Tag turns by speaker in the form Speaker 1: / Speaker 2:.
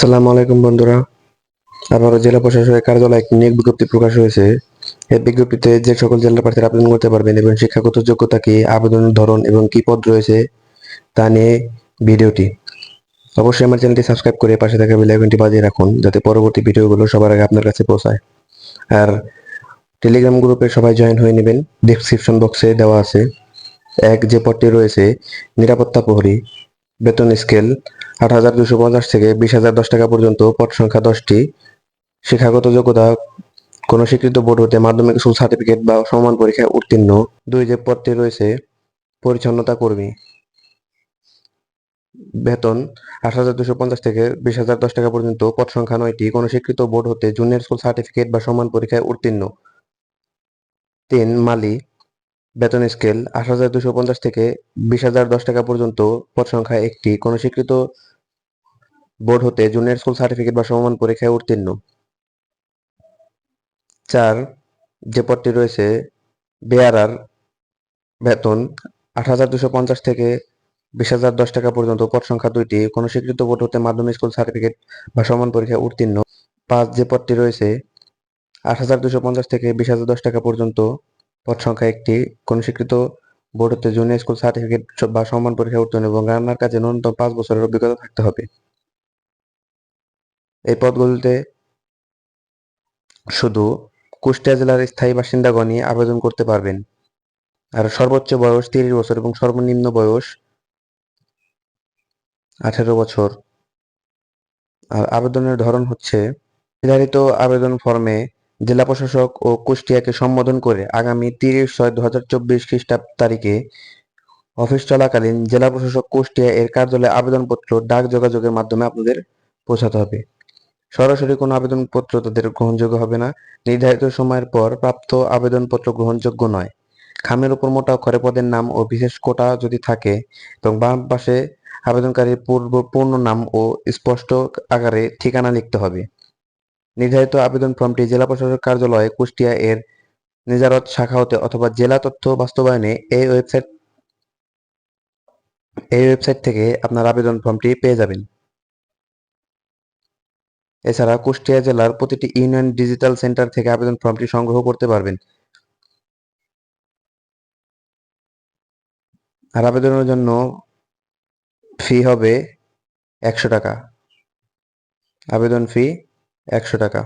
Speaker 1: আসসালামু আলাইকুম বন্ধুরা। আবারও জেলা প্রশাসনের কার্যালয়ে একটি নিয়োগ বিজ্ঞপ্তি প্রকাশ হয়েছে। এই বিজ্ঞপ্তিতে যে সকল জেলা প্রার্থীরা আবেদন করতে পারবেন এবং শিক্ষাগত যোগ্যতা কি আবেদনের ধরন এবং কি পদ রয়েছে তা নিয়ে ভিডিওটি। অবশ্যই আমার চ্যানেলটি সাবস্ক্রাইব করে পাশে থাকা বেল আইকনটি বাজিয়ে রাখুন, যাতে পরবর্তী ভিডিওগুলো সবার আগে আপনার কাছে পৌঁছায়। আর টেলিগ্রাম গ্রুপে সবাই জয়েন হয়ে নেবেন। ডিসক্রিপশন বক্সে দেওয়া আছে। এক যে পদটি রয়েছে, নিরাপত্তা প্রহরী। বেতন স্কেল আট হাজার দুশো পঞ্চাশ থেকে বিশ হাজার দশ টাকা পর্যন্ত, পদ সংখ্যা দশটি। শিক্ষাগত যোগ্যতা, কোনো স্বীকৃত বোর্ড হতে মাধ্যমিক স্কুল সার্টিফিকেট বা সমান পরীক্ষায় উত্তীর্ণ। দুই যে পদটি রয়েছে, পরিচ্ছন্নতা কর্মী। বেতন আট হাজার দুশো পঞ্চাশ থেকে বিশ হাজার দশ টাকা পর্যন্ত, পদ সংখ্যা নয়টি, কোনো স্বীকৃত বোর্ড হতে জুনিয়র স্কুল সার্টিফিকেট বা সমান পরীক্ষায় উত্তীর্ণ। তিন, মালি। বেতন স্কেল আট হাজার দুশো পঞ্চাশ থেকে বিশ হাজার দশ টাকা পর্যন্ত পদ সংখ্যা একটি। কোনো স্বীকৃত বোর্ড হতে জুনিয়র স্কুল সার্টিফিকেট বা সমমান পরীক্ষায় উত্তীর্ণ। চার, যে পদটি রয়েছে, বেয়ারার বেতন আট হাজার দুশো পঞ্চাশ থেকে বিশ হাজার দশ টাকা পর্যন্ত, পদ সংখ্যা দুইটি। কোনো স্বীকৃত বোর্ড হতে মাধ্যমিক স্কুল সার্টিফিকেট বা সমান পরীক্ষায় উত্তীর্ণ। পাঁচ, যে পদটি রয়েছে, আট হাজার দুশো পঞ্চাশ থেকে বিশ হাজার দশ টাকা পর্যন্ত পদ সংখ্যা একটি। কোনো স্বীকৃত বোর্ড হতে জুনিয়র স্কুল সার্টিফিকেট বা সম্মান পরীক্ষায় উত্তীর্ণ এবং রান্নার কাজে ন্যূনতম পাঁচ বছরের অভিজ্ঞতা থাকতে হবে। এই পদগুলিতে শুধু কুষ্টিয়া জেলার স্থায়ী বাসিন্দাগণই আবেদন করতে পারবেন। আর সর্বোচ্চ বয়স তিরিশ বছর এবং সর্বনিম্ন বয়স আঠেরো বছর। আর আবেদনের ধরন হচ্ছে, নির্ধারিত আবেদন ফর্মে জেলা প্রশাসক ও কুষ্টিয়াকে সম্বোধন করে আগামী তিরিশ ছয় দু হাজার চব্বিশ খ্রিস্টাব্দ তারিখে অফিস চলাকালীন জেলা প্রশাসক কুষ্টিয়া এর কার্যালয়ে আবেদনপত্র ডাক যোগাযোগের মাধ্যমে আপনাদের পৌঁছাতে হবে। সরাসরি কোনো আবেদনপত্র তাদের গ্রহণযোগ্য হবে না। নির্ধারিত সময়ের পর প্রাপ্ত আবেদনপত্র গ্রহণযোগ্য নয়। খামের উপর মোটা অক্ষরে পদের নাম ও বিশেষ কোটা যদি থাকে এবং বাম পাশে আবেদনকারীর পূর্ব পূর্ণ নাম ও স্পষ্ট আকারে ঠিকানা লিখতে হবে। নির্ধারিত আবেদন ফর্মটি জেলা প্রশাসক কার্যালয়ে কুষ্টিয়া এর নিজারত শাখা হতে অথবা জেলা তথ্য বাস্তবায়নে এই ওয়েবসাইট এই ওয়েবসাইট থেকে আপনার আবেদন ফর্মটি পেয়ে যাবেন। এছাড়া কুষ্টিয়া জেলার প্রতিটি ইউনিয়ন ডিজিটাল সেন্টার থেকে আবেদন ফর্মটি সংগ্রহ করতে পারবেন। আর আবেদনের জন্য ফি হবে একশো টাকা। আবেদন ফি একশো টাকা।